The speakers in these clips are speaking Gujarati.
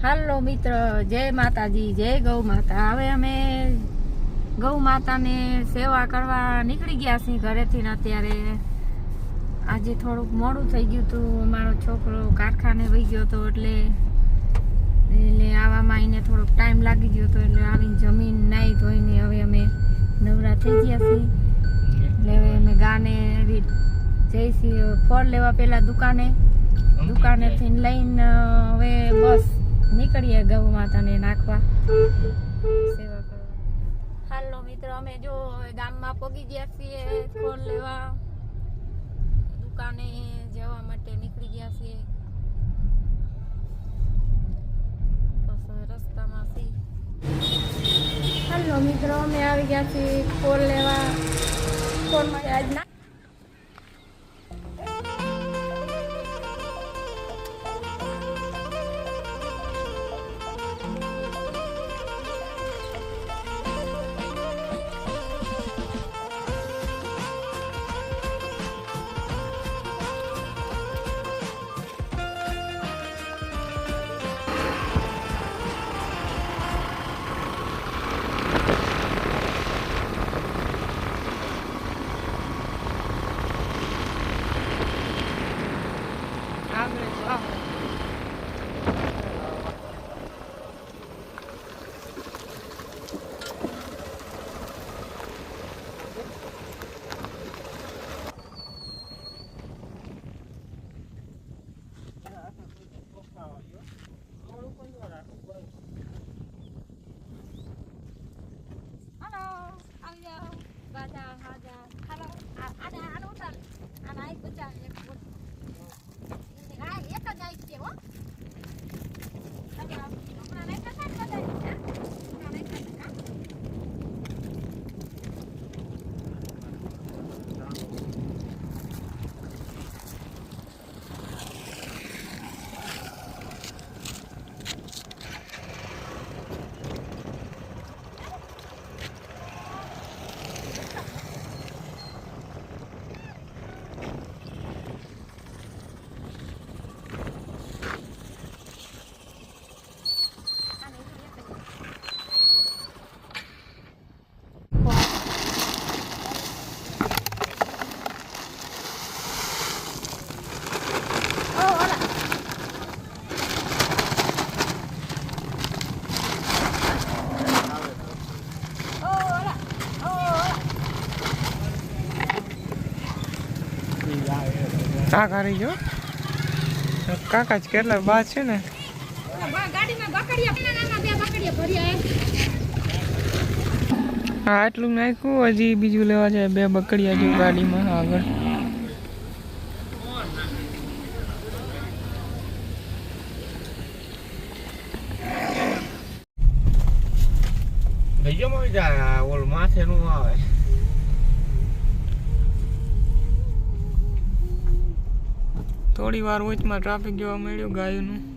હાલો મિત્ર જય માતાજી જય ગૌ માતા. હવે અમે ગૌ માતાને સેવા કરવા નીકળી ગયા છીએ ઘરેથી ને અત્યારે. આજે થોડુંક મોડું થઈ ગયું હતું. અમારો છોકરો કારખાને વહી ગયો હતો એટલે એટલે આવવામાં એને થોડોક ટાઈમ લાગી ગયો હતો એટલે આવીને જમીન નાહી ધોઈને હવે અમે નવરા થઈ ગયા છીએ. એટલે હવે અમે ગાને જઈશી ફળ લેવા પહેલાં દુકાને. દુકાનેથી લઈને હવે બસ નીકળીએ ગૌ માતાને નાખવા. સેવા કરવા. હાલો મિત્રો, અમે જો ગામમાં પગી ગયા છીએ, ફોન લેવા. દુકાને જવા માટે નીકળી ગયા છીએ. રસ્તામાં છીએ. હાલો મિત્રો, અમે આવી ગયા છીએ ફોન લેવા. ફોનમાં આજ ના આગળ જાઓ. હાલો કાકા રહી ગયો. કાકા જ કેટલા બા છે ને. હા, આટલું નાખ્યું, હજી બીજું લેવા જાય બે બકડિયા જેવું ગાડીમાં આગળ. ગયો મળી જાય ઓલ માથે નું આવે. થોડી વાર વચમાં ટ્રાફિક જોવા મળ્યું ગાયોનું.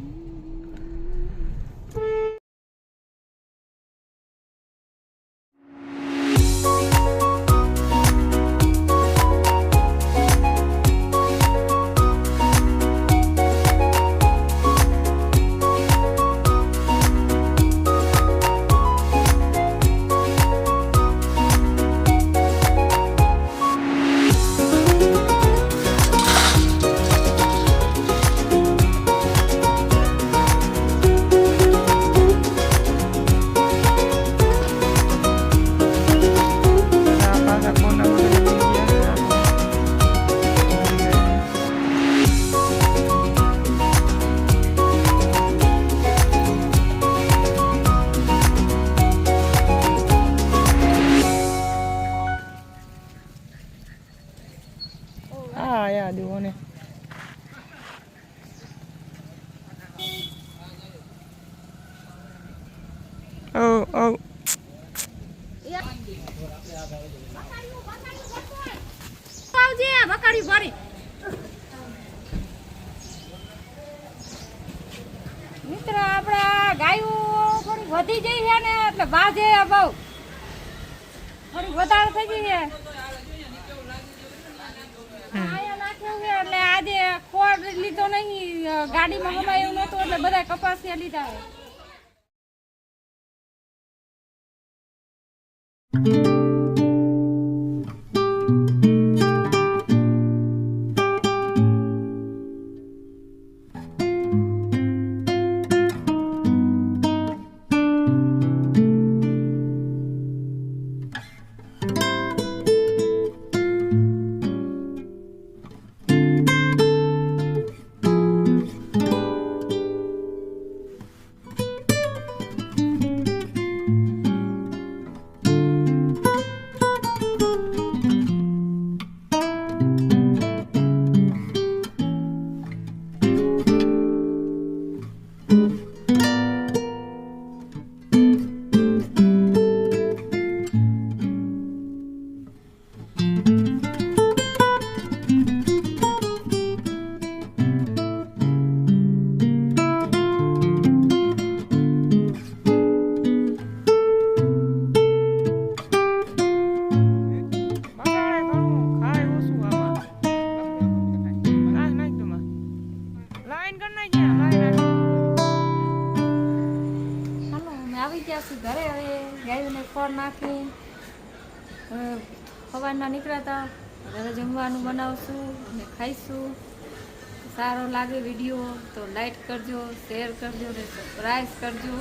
મિત્ર આપણા ગાયું થોડી વધી જઈ છે ને એટલે બાજે બહુ. થોડી વધારે થઈ ગઈ છે. એટલે આજે ખોળ લીધો નહીં ગાડીમાં હમાય નહોતું એટલે બધા કપાસિયા લીધા ખોળ નાખી સવારના નીકળ્યા હતા જમવાનું બનાવશું અને ખાઈશું. સારો લાગે વીડિયો તો લાઈક કરજો શેર કરજો ને સબસ્ક્રાઈબ કરજો.